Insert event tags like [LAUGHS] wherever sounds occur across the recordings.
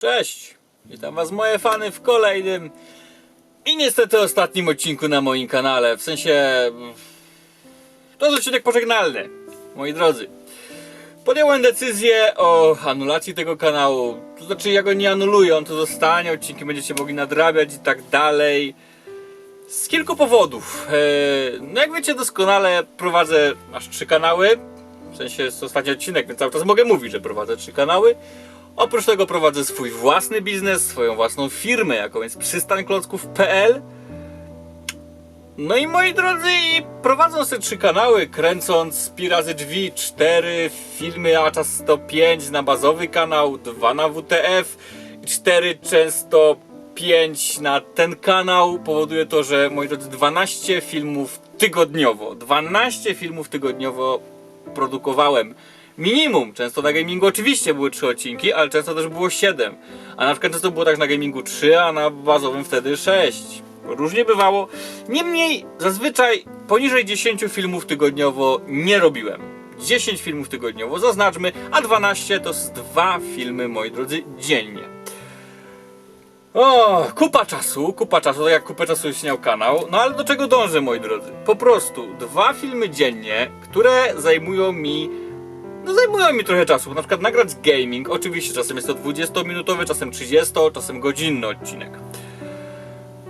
Cześć! Witam was moje fany w kolejnym i niestety ostatnim odcinku na moim kanale. W sensie... To jest odcinek pożegnalny, moi drodzy. Podjąłem decyzję o anulacji tego kanału. To znaczy ja go nie anuluję, on tu zostanie, odcinki będziecie mogli nadrabiać i tak dalej. Z kilku powodów. Eee, No jak wiecie doskonale prowadzę aż trzy kanały. W sensie jest to ostatni odcinek, więc cały czas mogę mówić, że prowadzę trzy kanały. Oprócz tego prowadzę swój własny biznes, swoją własną firmę, jaką jest przystanklocków.pl. No i moi drodzy, i prowadząc te trzy kanały, kręcąc pi razy drzwi, cztery filmy a czas 105 na bazowy kanał, dwa na WTF cztery często 5 na ten kanał powoduje to, że moi drodzy 12 filmów tygodniowo, 12 filmów tygodniowo produkowałem. Minimum, często na gamingu oczywiście były 3 odcinki, ale często też było 7. A na przykład często było tak na gamingu 3, a na bazowym wtedy 6. Różnie bywało. Niemniej zazwyczaj poniżej 10 filmów tygodniowo nie robiłem. 10 filmów tygodniowo zaznaczmy, a 12 to z dwa filmy, moi drodzy, dziennie. O, kupa czasu, kupa czasu, tak jak kupę czasu istniał kanał. No ale do czego dążę, moi drodzy? Po prostu dwa filmy dziennie, które zajmują mi. No zajmują mi trochę czasu. Na przykład nagrać gaming. Oczywiście czasem jest to 20-minutowy, czasem 30, czasem godzinny odcinek.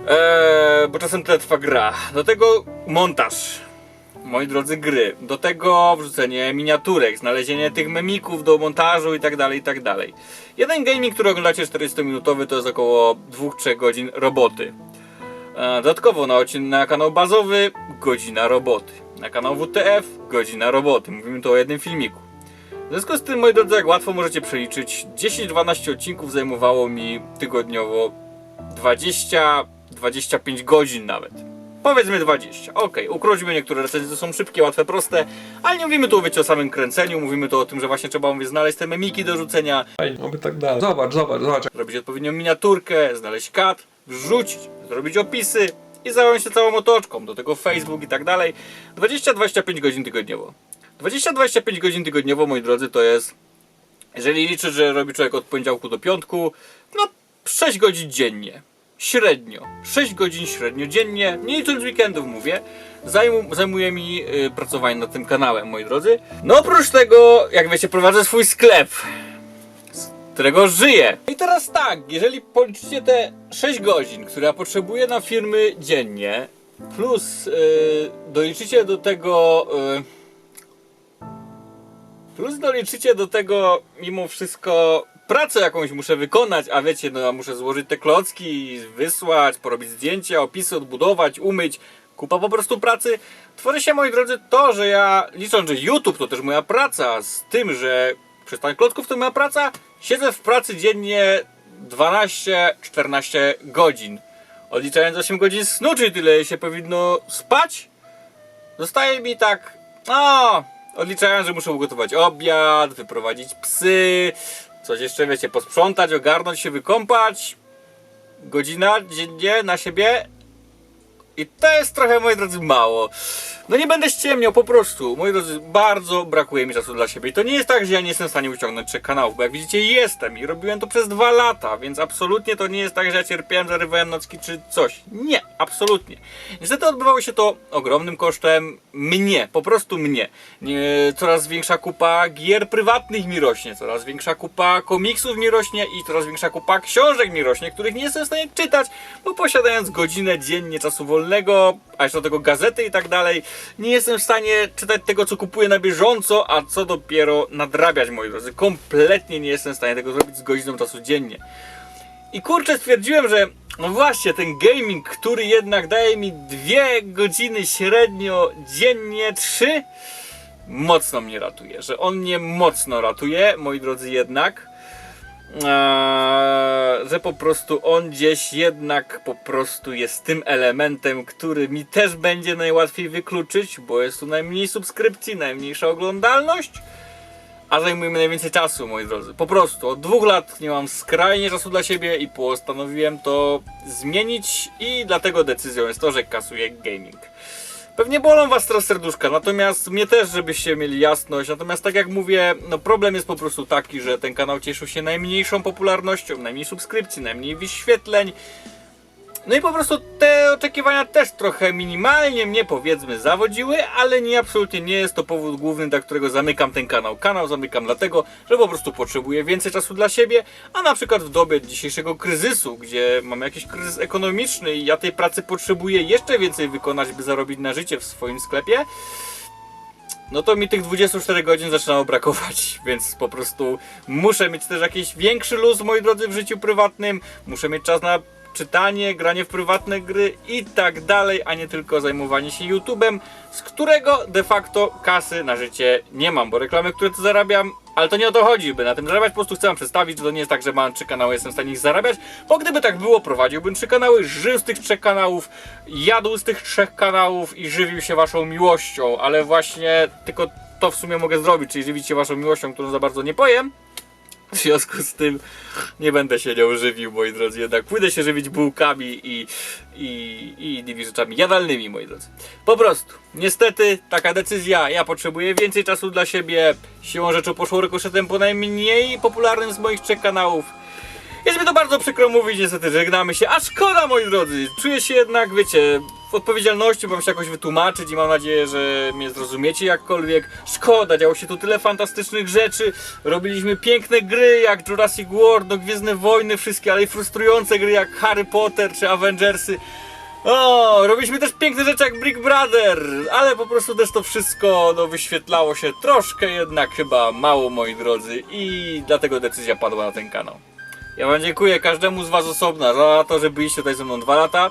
Eee, bo czasem tyle trwa gra. Do tego montaż. Moi drodzy, gry. Do tego wrzucenie miniaturek, znalezienie tych memików do montażu i tak dalej, i tak dalej. Jeden gaming, który oglądacie 40-minutowy to jest około 2-3 godzin roboty. E, Dodatkowo na, na kanał bazowy godzina roboty. Na kanał WTF godzina roboty. Mówimy tu o jednym filmiku. W związku z tym, moi drodzy, jak łatwo możecie przeliczyć, 10-12 odcinków zajmowało mi tygodniowo 20-25 godzin nawet. Powiedzmy 20. Ok, ukróćmy niektóre recenzje, to są szybkie, łatwe, proste, ale nie mówimy tu wiecie, o samym kręceniu, mówimy tu o tym, że właśnie trzeba mówię, znaleźć te memiki do rzucenia, Fajnie, oby tak dalej. Zobacz, zobacz, zobacz. zrobić odpowiednią miniaturkę, znaleźć kat, wrzucić, zrobić opisy i zająć się całą otoczką, do tego Facebook i tak dalej. 20-25 godzin tygodniowo. 20-25 godzin tygodniowo, moi drodzy, to jest, jeżeli liczę, że robi człowiek od poniedziałku do piątku, no 6 godzin dziennie. Średnio. 6 godzin średnio dziennie, nie licząc weekendów mówię, zajmu, zajmuje mi y, pracowanie nad tym kanałem, moi drodzy. No oprócz tego, jak wiecie, prowadzę swój sklep którego żyję. I teraz tak, jeżeli policzycie te 6 godzin, które ja potrzebuję na firmy dziennie, plus yy, doliczycie do tego. Yy, plus doliczycie do tego mimo wszystko pracę jakąś muszę wykonać, a wiecie, no muszę złożyć te klocki, wysłać, porobić zdjęcia, opisy, odbudować, umyć. Kupa po prostu pracy. Tworzy się, moi drodzy, to, że ja, licząc, że YouTube to też moja praca, z tym, że przystań klocków to moja praca, siedzę w pracy dziennie 12-14 godzin. Odliczając 8 godzin snu, czyli tyle się powinno spać, zostaje mi tak, no, odliczając, że muszę ugotować obiad, wyprowadzić psy, coś jeszcze, wiecie, posprzątać, ogarnąć się, wykąpać. Godzina dziennie na siebie i to jest trochę, moi drodzy, mało. No nie będę ściemniał, po prostu. Moi drodzy, bardzo brakuje mi czasu dla siebie. I to nie jest tak, że ja nie jestem w stanie uciągnąć trzech kanałów, bo jak widzicie jestem i robiłem to przez dwa lata, więc absolutnie to nie jest tak, że ja cierpiałem, zarywałem nocki czy coś. Nie, absolutnie. Niestety odbywało się to ogromnym kosztem mnie, po prostu mnie. Nie, coraz większa kupa gier prywatnych mi rośnie, coraz większa kupa komiksów mi rośnie i coraz większa kupa książek mi rośnie, których nie jestem w stanie czytać, bo posiadając godzinę dziennie czasu wolnego, a jeszcze do tego gazety i tak dalej, nie jestem w stanie czytać tego, co kupuję na bieżąco, a co dopiero nadrabiać, moi drodzy. Kompletnie nie jestem w stanie tego zrobić z godziną czasu dziennie. I kurczę, stwierdziłem, że no właśnie, ten gaming, który jednak daje mi dwie godziny średnio dziennie, trzy, mocno mnie ratuje. Że on mnie mocno ratuje, moi drodzy, jednak. Eee, że po prostu on gdzieś jednak po prostu jest tym elementem, który mi też będzie najłatwiej wykluczyć, bo jest tu najmniej subskrypcji, najmniejsza oglądalność, a zajmuje mi najwięcej czasu, moi drodzy. Po prostu od dwóch lat nie mam skrajnie czasu dla siebie i postanowiłem to zmienić i dlatego decyzją jest to, że kasuję gaming. Pewnie bolą was teraz serduszka, natomiast mnie też, żebyście mieli jasność. Natomiast tak jak mówię, no problem jest po prostu taki, że ten kanał cieszył się najmniejszą popularnością, najmniej subskrypcji, najmniej wyświetleń. No i po prostu te oczekiwania też trochę minimalnie mnie powiedzmy zawodziły, ale nie absolutnie nie jest to powód główny, dla którego zamykam ten kanał. Kanał zamykam dlatego, że po prostu potrzebuję więcej czasu dla siebie, a na przykład w dobie dzisiejszego kryzysu, gdzie mamy jakiś kryzys ekonomiczny i ja tej pracy potrzebuję jeszcze więcej wykonać, by zarobić na życie w swoim sklepie, no to mi tych 24 godzin zaczynało brakować, [LAUGHS] więc po prostu muszę mieć też jakiś większy luz, moi drodzy, w życiu prywatnym, muszę mieć czas na czytanie, granie w prywatne gry i tak dalej, a nie tylko zajmowanie się YouTube'em, z którego de facto kasy na życie nie mam, bo reklamy, które tu zarabiam, ale to nie o to chodzi, by na tym zarabiać, po prostu chcę wam przedstawić, że to nie jest tak, że mam trzy kanały, jestem w stanie ich zarabiać, bo gdyby tak było, prowadziłbym trzy kanały, żył z tych trzech kanałów, jadł z tych trzech kanałów i żywił się waszą miłością, ale właśnie tylko to w sumie mogę zrobić, czyli żywić się waszą miłością, którą za bardzo nie pojem, w związku z tym nie będę się nią żywił, moi drodzy. Jednak pójdę się żywić bułkami i, i, i innymi rzeczami jadalnymi, moi drodzy. Po prostu, niestety, taka decyzja. Ja potrzebuję więcej czasu dla siebie. Siłą rzeczy poszło rykoszetem po najmniej popularnym z moich trzech kanałów. Jest mi to bardzo przykro mówić, niestety żegnamy się, a szkoda moi drodzy, czuję się jednak, wiecie, odpowiedzialności, mam się jakoś wytłumaczyć i mam nadzieję, że mnie zrozumiecie jakkolwiek. Szkoda, działo się tu tyle fantastycznych rzeczy, robiliśmy piękne gry jak Jurassic World, no Gwiezdne Wojny, wszystkie, ale i frustrujące gry jak Harry Potter czy Avengersy. O, robiliśmy też piękne rzeczy jak Brick Brother, ale po prostu też to wszystko no, wyświetlało się troszkę jednak chyba mało, moi drodzy, i dlatego decyzja padła na ten kanał. Ja wam dziękuję każdemu z was osobna za to, że byliście tutaj ze mną dwa lata.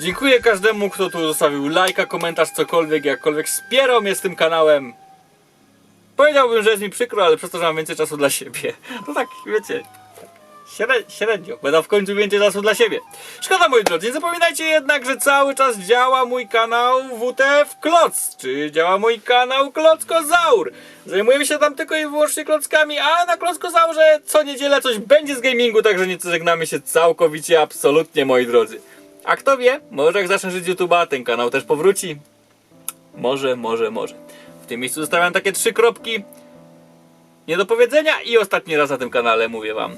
Dziękuję każdemu, kto tu zostawił lajka, komentarz, cokolwiek, jakkolwiek wspierał mnie z tym kanałem. Powiedziałbym, że jest mi przykro, ale przez to, że mam więcej czasu dla siebie. To [LAUGHS] tak, wiecie, śre- średnio. Będę w końcu więcej czasu dla siebie. Szkoda, moi drodzy, nie zapominajcie jednak, że cały czas działa mój kanał WTF Kloc, czy działa mój kanał Klockozaur. Zajmujemy się tam tylko i wyłącznie klockami, a na Klockozaurze co niedzielę coś będzie z gamingu, także nie żegnamy się całkowicie, absolutnie, moi drodzy. A kto wie, może jak zacznę żyć YouTube'a, ten kanał też powróci. Może, może, może. W tym miejscu zostawiam takie trzy kropki. Nie do powiedzenia i ostatni raz na tym kanale mówię wam.